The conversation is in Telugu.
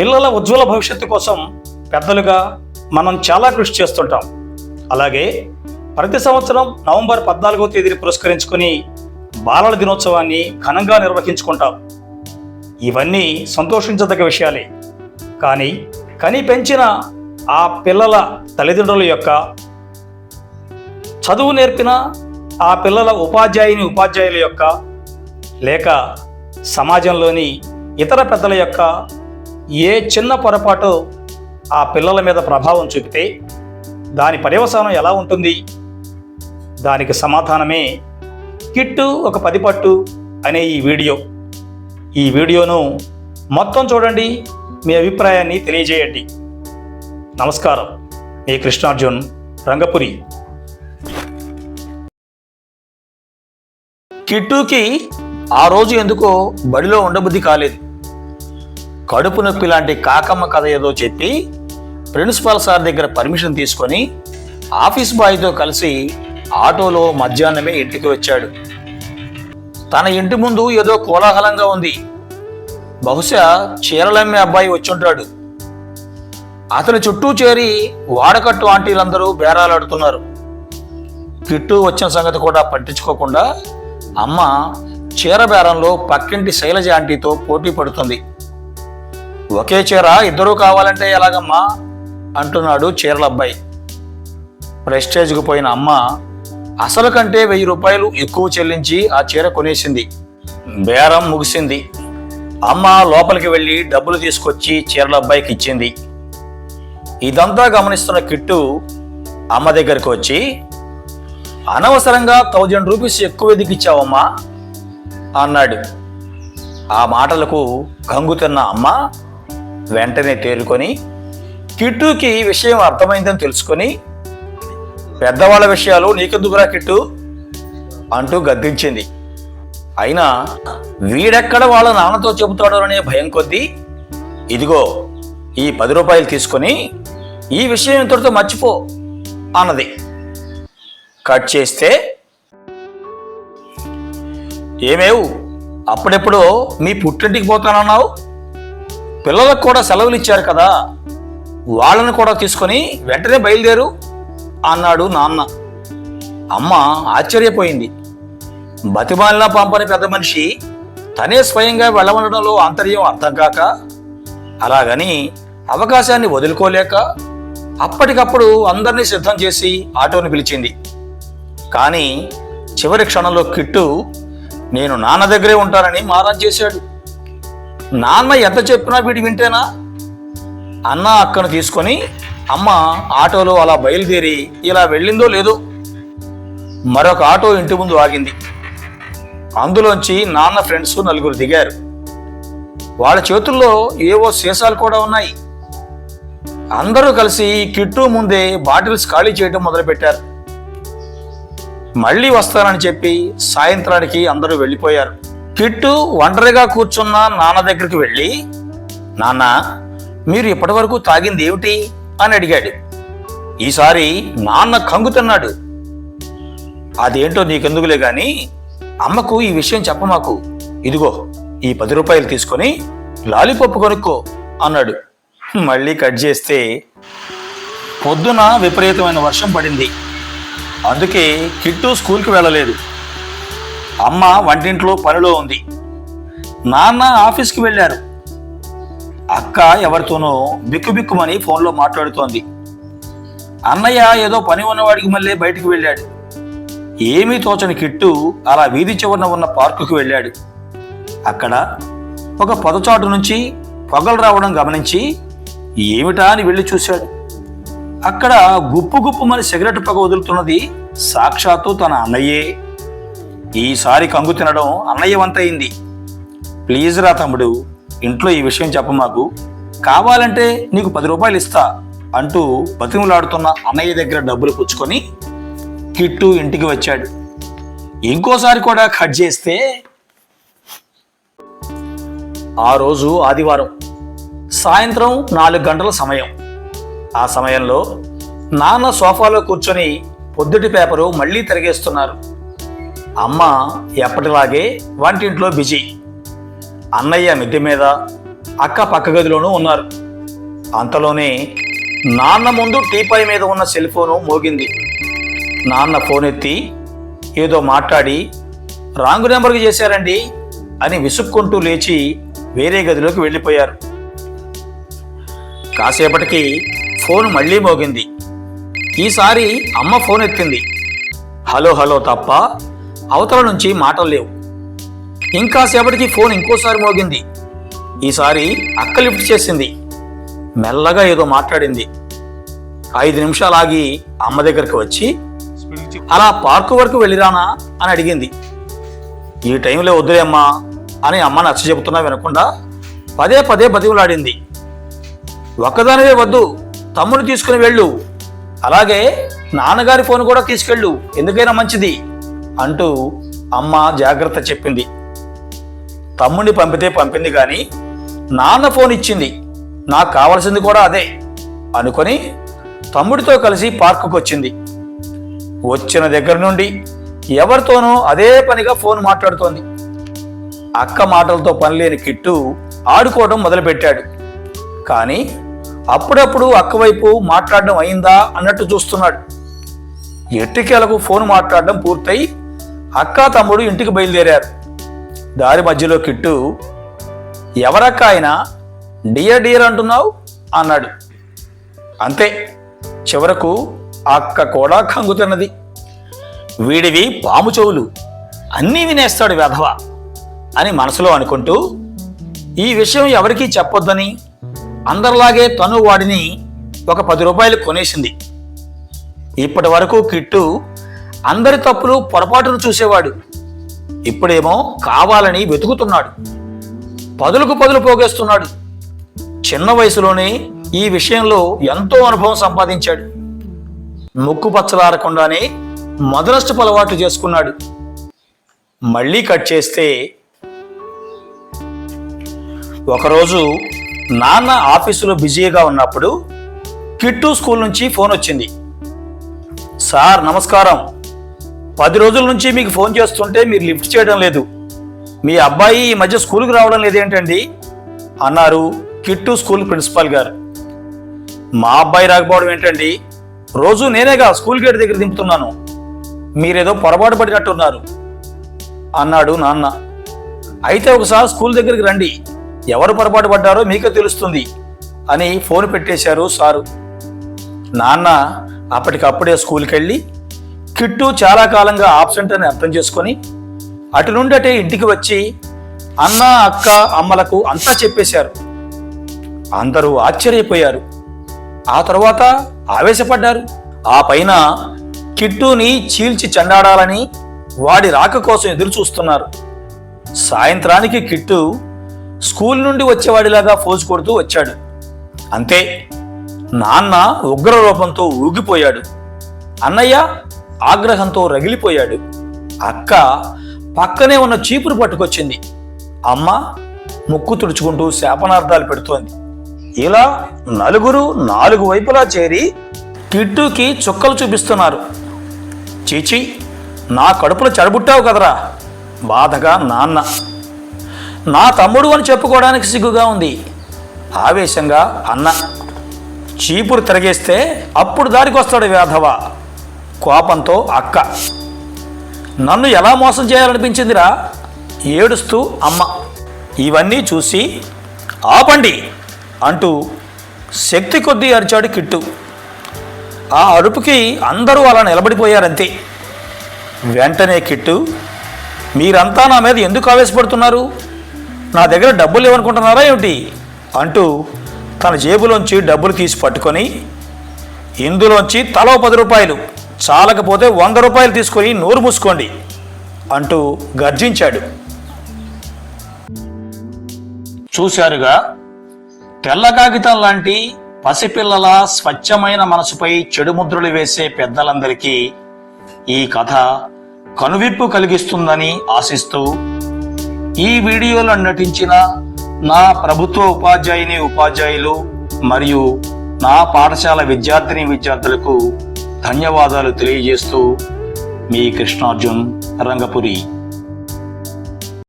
పిల్లల ఉజ్వల భవిష్యత్తు కోసం పెద్దలుగా మనం చాలా కృషి చేస్తుంటాం. అలాగే ప్రతి సంవత్సరం నవంబర్ పద్నాలుగో తేదీని పురస్కరించుకొని బాలల దినోత్సవాన్ని ఘనంగా నిర్వహించుకుంటాం. ఇవన్నీ సంతోషించదగ్గ విషయాలే. కానీ కని పెంచిన ఆ పిల్లల తల్లిదండ్రుల యొక్క చదువు నేర్పిన ఆ పిల్లల ఉపాధ్యాయుని ఉపాధ్యాయుల యొక్క లేక సమాజంలోని ఇతర పెద్దల యొక్క ఏ చిన్న పొరపాటు ఆ పిల్లల మీద ప్రభావం చూపితే దాని పర్యవసానం ఎలా ఉంటుంది? దానికి సమాధానమే కిట్టు ఒక పది పట్టు అనే ఈ వీడియో. ఈ వీడియోను మొత్తం చూడండి మీ అభిప్రాయాన్ని తెలియజేయండి. నమస్కారం. మీ కృష్ణార్జున్ రంగపురి. కిట్టుకి ఆ రోజు ఎందుకో బడిలో ఉండబుద్ధి కాలేదు. కడుపు నొప్పి లాంటి కాకమ్మ కథ ఏదో చెప్పి ప్రిన్సిపాల్ సార్ దగ్గర పర్మిషన్ తీసుకొని ఆఫీస్ బాయ్తో కలిసి ఆటోలో మధ్యాహ్నమే ఇంటికి వచ్చాడు. తన ఇంటి ముందు ఏదో కోలాహలంగా ఉంది. బహుశా చీరలమ్మే అబ్బాయి వచ్చుంటాడు. అతని చుట్టూ చేరి వాడకట్టు ఆంటీలందరూ బేరాలాడుతున్నారు. కిట్టు వచ్చిన సంగతి కూడా పట్టించుకోకుండా అమ్మ చీర బేరంలో పక్కింటి శైలజ ఆంటీతో పోటీ పడుతుంది. ఒకే చీర ఇద్దరూ కావాలంటే ఎలాగమ్మా? అంటున్నాడు చీరల అబ్బాయి ప్రెస్టేజ్కు పోయిన అమ్మ అసలు కంటే వెయ్యి రూపాయలు ఎక్కువ చెల్లించి ఆ చీర కొనేసింది. బేరం ముగిసింది. అమ్మ లోపలికి వెళ్ళి డబ్బులు తీసుకొచ్చి చీరల అబ్బాయికి ఇచ్చింది. ఇదంతా గమనిస్తున్న కిట్టు అమ్మ దగ్గరికి వచ్చి అనవసరంగా థౌజండ్ రూపీస్ ఎక్కువ ఎదిగిచ్చావమ్మా అన్నాడు. ఆ మాటలకు కంగుతున్న అమ్మ వెంటనే తేలుకొని కిట్టుకి విషయం అర్థమైందని తెలుసుకొని పెద్దవాళ్ళ విషయాలు నీకెందుకురా కిట్టు అంటూ గద్దించింది. అయినా వీడెక్కడ వాళ్ళ నాన్నతో చెబుతాడో అనే భయం కొద్దీ ఇదిగో ఈ పది రూపాయలు తీసుకొని ఈ విషయం ఇంతటితో మర్చిపో అన్నది. కట్ చేస్తే ఏమేవు? అప్పుడెప్పుడో మీ పుట్టింటికి పోతానన్నావు? పిల్లలకు కూడా సెలవులు ఇచ్చారు కదా వాళ్ళని కూడా తీసుకొని వెంటనే బయలుదేరు అన్నాడు నాన్న. అమ్మ ఆశ్చర్యపోయింది. బతిమాలినా పంపని పెద్ద మనిషి తనే స్వయంగా వెళ్ళమనడంలో ఆంతర్యం అర్థం కాక అలాగని అవకాశాన్ని వదులుకోలేక అప్పటికప్పుడు అందరినీ సిద్ధం చేసి ఆటోని పిలిచింది. కానీ చివరి క్షణంలో కిట్టు నేను నాన్న దగ్గరే ఉంటానని మారం చేశాడు. నాన్న ఎంత చెప్పినా వీడి వింటేనా? అన్న అక్కను తీసుకొని అమ్మ ఆటోలో అలా బయలుదేరి ఇలా వెళ్ళిందో లేదో మరొక ఆటో ఇంటి ముందు ఆగింది. అందులోంచి నాన్న ఫ్రెండ్స్ నలుగురు దిగారు. వాళ్ళ చేతుల్లో ఏవో సీసాలు కూడా ఉన్నాయి. అందరూ కలిసి కిట్టు ముందే బాటిల్స్ ఖాళీ చేయడం మొదలుపెట్టారు. మళ్ళీ వస్తానని చెప్పి సాయంత్రానికి అందరూ వెళ్ళిపోయారు. కిట్టు ఒంటరిగా కూర్చున్న నాన్న దగ్గరికి వెళ్ళి నాన్న మీరు ఇప్పటివరకు తాగింది ఏమిటి? అని అడిగాడు. ఈసారి నాన్న కంగుతున్నాడు అదేంటో నీకెందుకులే గాని అమ్మకు ఈ విషయం చెప్పమాకు. ఇదిగో ఈ పది రూపాయలు తీసుకొని లాలీపప్పు కొనుక్కో అన్నాడు. మళ్ళీ కట్ చేస్తే పొద్దున విపరీతమైన వర్షం పడింది. అందుకే కిట్టు స్కూల్కి వెళ్ళలేదు. అమ్మ వంటింట్లో పనిలో ఉంది. నాన్న ఆఫీస్కి వెళ్ళారు. అక్క ఎవరితోనో బిక్కుబిక్కుమని ఫోన్లో మాట్లాడుతోంది. అన్నయ్య ఏదో పని ఉన్నవాడికి మళ్ళీ బయటికి వెళ్ళాడు. ఏమీ తోచని కిట్టు అలా వీధి చివరన ఉన్న పార్కుకి వెళ్ళాడు. అక్కడ ఒక పొదచాటు నుంచి పొగలు రావడం గమనించి ఏమిటా అని వెళ్ళి చూశాడు. అక్కడ గుప్పు గుప్పుమని సిగరెట్ పొగ వదులుతున్నది సాక్షాత్తు తన అన్నయ్యే. ఈసారి కంగు తినడం అన్నయ్య వంతయింది ప్లీజ్ రా తమ్ముడు ఇంట్లో ఈ విషయం చెప్ప మాకు. కావాలంటే నీకు పది రూపాయలు ఇస్తా అంటూ బతిమలాడుతున్న అన్నయ్య దగ్గర డబ్బులు పుచ్చుకొని కిట్టు ఇంటికి వచ్చాడు. ఇంకోసారి కూడా కట్ చేస్తే ఆ రోజు ఆదివారం సాయంత్రం నాలుగు గంటల సమయం. ఆ సమయంలో నాన్న సోఫాలో కూర్చొని పొద్దుటి పేపరు మళ్ళీ తిరిగేస్తున్నారు. అమ్మ ఎప్పటిలాగే వంటింట్లో బిజీ. అన్నయ్య మిద్దె మీద అక్క పక్క గదిలోనూ ఉన్నారు. అంతలోనే నాన్న ముందు టీపాయ్ మీద ఉన్న సెల్ ఫోను మోగింది. నాన్న ఫోన్ ఎత్తి ఏదో మాట్లాడి రాంగు నెంబర్కి చేశారండి అని విసుక్కుంటూ లేచి వేరే గదిలోకి వెళ్ళిపోయారు. కాసేపటికి ఫోన్ మళ్ళీ మోగింది. ఈసారి అమ్మ ఫోన్ ఎత్తింది హలో హలో తప్ప అవతల నుంచి మాటలు లేవు. ఇంకాసేపటికి ఫోన్ ఇంకోసారి మోగింది. ఈసారి అక్క లిఫ్ట్ చేసింది. మెల్లగా ఏదో మాట్లాడింది. ఐదు నిమిషాలు ఆగి అమ్మ దగ్గరికి వచ్చి అలా పార్కు వరకు వెళ్ళిరానా? అని అడిగింది. ఈ టైంలో వద్దులే అమ్మా అని అమ్మ నచ్చ చెబుతున్నా వినకుండా పదే పదే బతివులాడింది ఒక్కదానివే వద్దు తమ్ముడు తీసుకుని వెళ్ళు. అలాగే నాన్నగారి ఫోన్ కూడా తీసుకెళ్ళు. ఎందుకైనా మంచిది. అంటూ అమ్మ జాగ్రత్త చెప్పింది. తమ్ముడిని పంపితే పంపింది కానీ నాన్న ఫోన్ ఇచ్చింది. నాకు కావలసింది కూడా అదే అనుకొని తమ్ముడితో కలిసి పార్కుకు వచ్చింది. వచ్చిన దగ్గర నుండి ఎవరితోనో అదే పనిగా ఫోన్ మాట్లాడుతోంది. అక్క మాటలతో పనిలేని కిట్టు ఆడుకోవడం మొదలుపెట్టాడు. కానీ అప్పుడప్పుడు అక్క వైపు మాట్లాడడం అయిందా అన్నట్టు చూస్తున్నాడు. ఎట్టికేలకు ఫోన్ మాట్లాడడం పూర్తయి అక్క తమ్ముడు ఇంటికి బయలుదేరారు. దారి మధ్యలో కిట్టు ఎవరక్క ఆయన? డియర్ డియర్ అంటున్నావు? అన్నాడు. అంతే చివరకు అక్క కూడా కంగుతున్నది వీడివి పాము చెవులు అన్నీ వినేస్తాడు వెధవ అని మనసులో అనుకుంటూ ఈ విషయం ఎవరికీ చెప్పొద్దని? అందరిలాగే తను వాడిని ఒక పది రూపాయలు కొనేసింది. ఇప్పటి వరకు కిట్టు అందరి తప్పులు పొరపాటును చూసేవాడు. ఇప్పుడేమో కావాలని వెతుకుతున్నాడు. పదులకు పదులు పోగేస్తున్నాడు. చిన్న వయసులోనే ఈ విషయంలో ఎంతో అనుభవం సంపాదించాడు. ముక్కు పచ్చలారకుండానే మొదలష్టపు అలవాటు చేసుకున్నాడు. మళ్ళీ కట్ చేస్తే ఒకరోజు నాన్న ఆఫీసులో బిజీగా ఉన్నప్పుడు కిట్టు స్కూల్ నుంచి ఫోన్ వచ్చింది. సార్ నమస్కారం. పది రోజుల నుంచి మీకు ఫోన్ చేస్తుంటే మీరు లిఫ్ట్ చేయడం లేదు. మీ అబ్బాయి ఈ మధ్య స్కూల్కి రావడం లేదేంటండి అన్నారు కిట్టు స్కూల్ ప్రిన్సిపాల్ గారు. మా అబ్బాయి రాకపోవడం ఏంటండి? రోజు నేనేగా స్కూల్ గేట్ దగ్గర దింపుతున్నాను. మీరేదో పొరపాటు పడినట్టున్నారు అన్నాడు నాన్న. అయితే ఒకసారి స్కూల్ దగ్గరికి రండి. ఎవరు పొరపాటు పడ్డారో మీకే తెలుస్తుంది అని ఫోన్ పెట్టేశారు సారు. నాన్న అప్పటికప్పుడే స్కూల్కి వెళ్ళి కిట్టు చాలా కాలంగా ఆబ్సెంట్ అని అర్థం చేసుకొని అటు నుండి అటే ఇంటికి వచ్చి అన్న అక్క అమ్మలకు అంతా చెప్పేశారు. అందరూ ఆశ్చర్యపోయారు. ఆ తర్వాత ఆవేశపడ్డారు. ఆ పైన కిట్టుని చీల్చి చెండాడాలని వాడి రాక కోసం ఎదురు చూస్తున్నారు. సాయంత్రానికి కిట్టు స్కూల్ నుండి వచ్చేవాడిలాగా ఫోజు కొడుతూ వచ్చాడు. అంతే. నాన్న ఉగ్ర రూపంతో ఊగిపోయాడు. అన్నయ్య ఆగ్రహంతో రగిలిపోయాడు. అక్క పక్కనే ఉన్న చీపురు పట్టుకొచ్చింది. అమ్మ ముక్కు తుడుచుకుంటూ శాపనార్థాలు పెడుతోంది. ఇలా నలుగురు నాలుగు వైపులా చేరి కిట్టుకి చుక్కలు చూపిస్తున్నారు. చీచి నా కడుపులో చెడబుట్టావు కదరా బాధగా నాన్న. నా తమ్ముడు అని చెప్పుకోవడానికి సిగ్గుగా ఉంది ఆవేశంగా అన్న. చీపురు తిరగేస్తే అప్పుడు దారికి వస్తాడు వేధవ కోపంతో అక్క నన్ను ఎలా మోసం చేయాలనిపించిందిరా? ఏడుస్తూ అమ్మ ఇవన్నీ చూసి ఆపండి అంటూ శక్తి కొద్దీ అరిచాడు కిట్టు. ఆ అరుపుకి అందరూ అలా నిలబడిపోయారంతే. వెంటనే కిట్టు మీరంతా నా మీద ఎందుకు ఆవేశపడుతున్నారు? నా దగ్గర డబ్బులు లేవనుకుంటున్నారా ఏమిటి? అంటూ తన జేబులోంచి డబ్బులు తీసి పట్టుకొని ఇందులోంచి తలో పది రూపాయలు చాలకపోతే వంద రూపాయలు తీసుకొని నోరు మూసుకోండి అంటూ గర్జించాడు. చూశారుగా తెల్ల కాగితం లాంటి పసిపిల్లల స్వచ్ఛమైన మనసుపై చెడు ముద్రలు వేసే పెద్దలందరికీ ఈ కథ కనువిప్పు కలిగిస్తుందని ఆశిస్తూ ఈ వీడియోలో నటించిన నా ప్రభుత్వ ఉపాధ్యాయుని ఉపాధ్యాయులు మరియు నా పాఠశాల విద్యార్థిని విద్యార్థులకు ధన్యవాదాలు తెలియజేస్తూ మీ కృష్ణార్జున్ రంగపురి